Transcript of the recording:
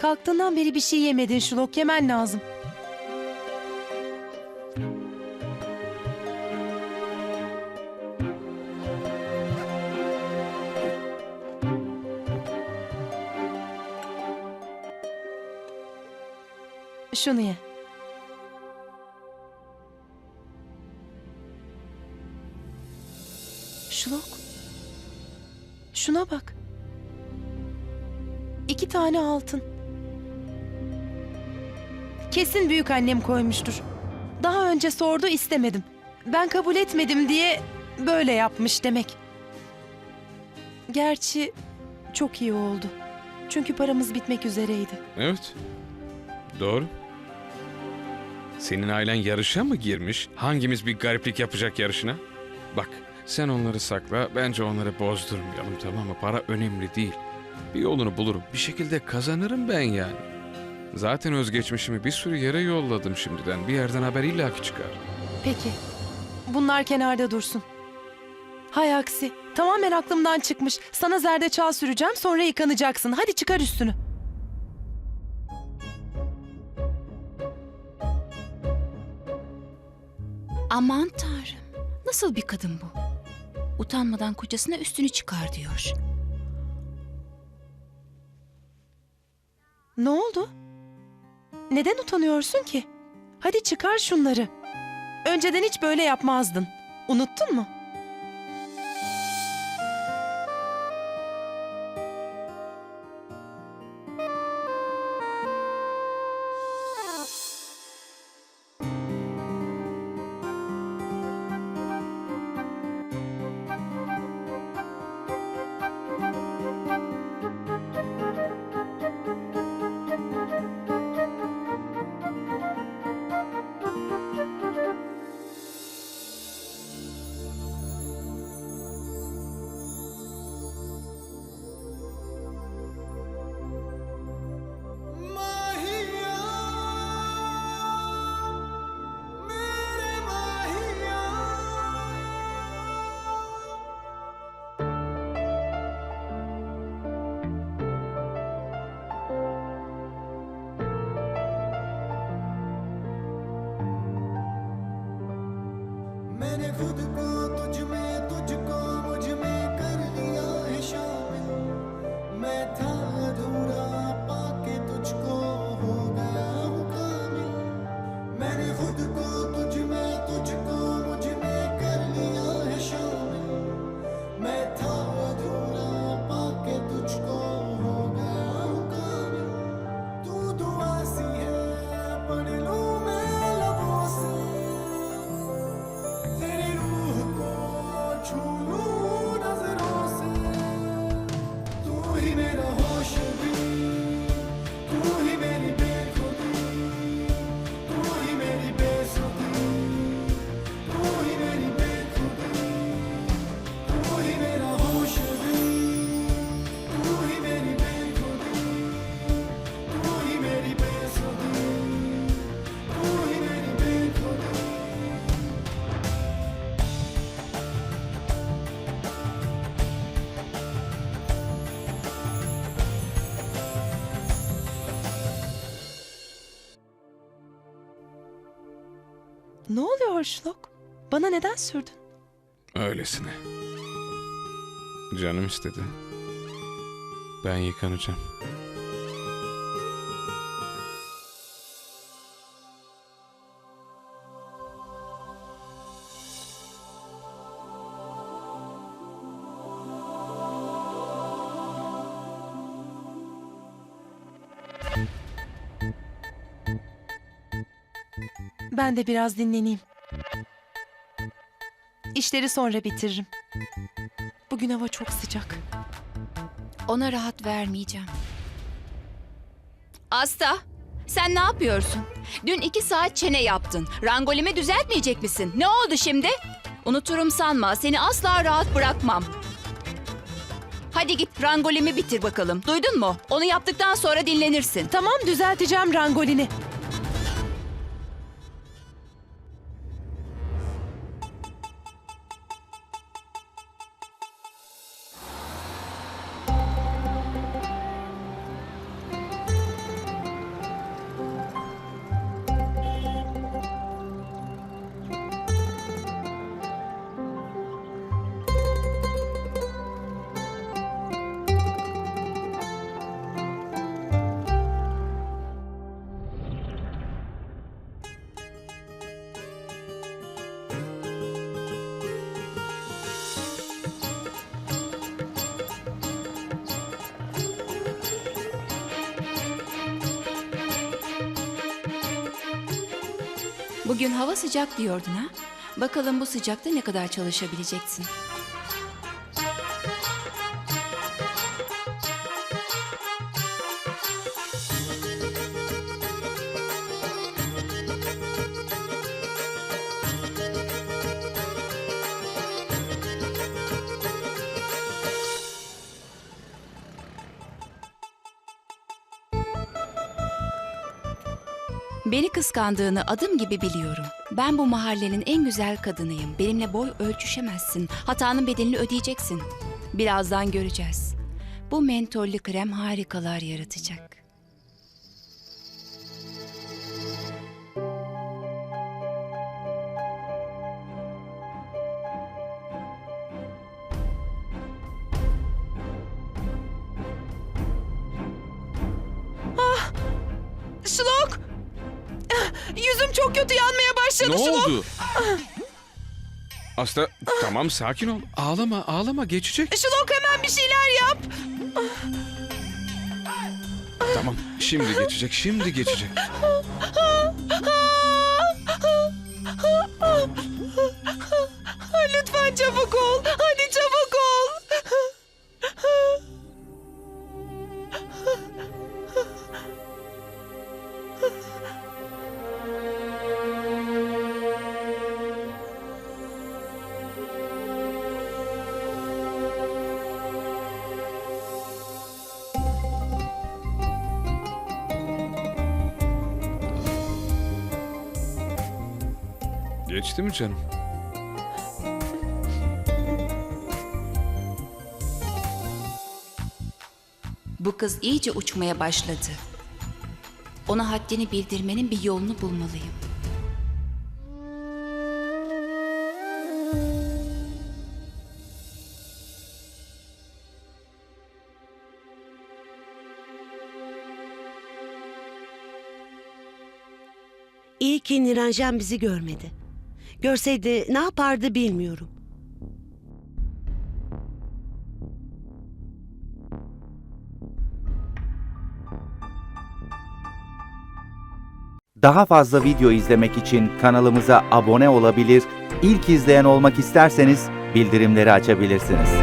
Kalktığından beri bir şey yemedin Şulok. Yemen lazım. Şunu ye. Şulok. Şuna bak. İki tane altın. Kesin büyük annem koymuştur. Daha önce sordu istemedim. Ben kabul etmedim diye böyle yapmış demek. Gerçi çok iyi oldu. Çünkü paramız bitmek üzereydi. Evet. Doğru. Senin ailen yarışa mı girmiş? Hangimiz bir gariplik yapacak yarışına? Bak, sen onları sakla, bence onları bozdurmayalım tamam mı? Para önemli değil. Bir yolunu bulurum, bir şekilde kazanırım ben yani. Zaten özgeçmişimi bir sürü yere yolladım şimdiden. Bir yerden haber illaki çıkar. Peki. Bunlar kenarda dursun. Hay aksi. Tamamen aklımdan çıkmış. Sana zerdeçal süreceğim sonra yıkanacaksın. Hadi çıkar üstünü. Aman tanrım. Nasıl bir kadın bu? Utanmadan kocasına üstünü çıkar diyor. Ne oldu? Neden utanıyorsun ki? Hadi çıkar şunları. Önceden hiç böyle yapmazdın. Unuttun mu? मैंने खुद को तुझ में Ne oluyor Şulok? Bana neden sürdün? Öylesine. Canım istedi. Ben yıkanacağım. Ben de biraz dinleneyim. İşleri sonra bitiririm. Bugün hava çok sıcak. Ona rahat vermeyeceğim. Asta, sen ne yapıyorsun? Dün iki saat çene yaptın. Rangolimi düzeltmeyecek misin? Ne oldu şimdi? Unuturum sanma. Seni asla rahat bırakmam. Hadi git rangolimi bitir bakalım. Duydun mu? Onu yaptıktan sonra dinlenirsin. Tamam düzelteceğim rangolini. Bugün hava sıcak diyordun ha? Bakalım bu sıcakta ne kadar çalışabileceksin. Beni kıskandığını adım gibi biliyorum. Ben bu mahallenin en güzel kadınıyım. Benimle boy ölçüşemezsin. Hatanın bedelini ödeyeceksin. Birazdan göreceğiz. Bu mentollü krem harikalar yaratacak. Şlok! Yüzüm çok kötü yanmaya başladı Ne oldu? Aslı tamam sakin ol. Ağlama ağlama geçecek. Şlok hemen bir şeyler yap. Tamam şimdi geçecek şimdi geçecek. Lütfen çabuk ol. Hadi Geçti mi canım? Bu kız iyice uçmaya başladı. Ona haddini bildirmenin bir yolunu bulmalıyım. İyi ki Niranjen bizi görmedi. Görseydi ne yapardı bilmiyorum. Daha fazla video izlemek için kanalımıza abone olabilir, ilk izleyen olmak isterseniz bildirimleri açabilirsiniz.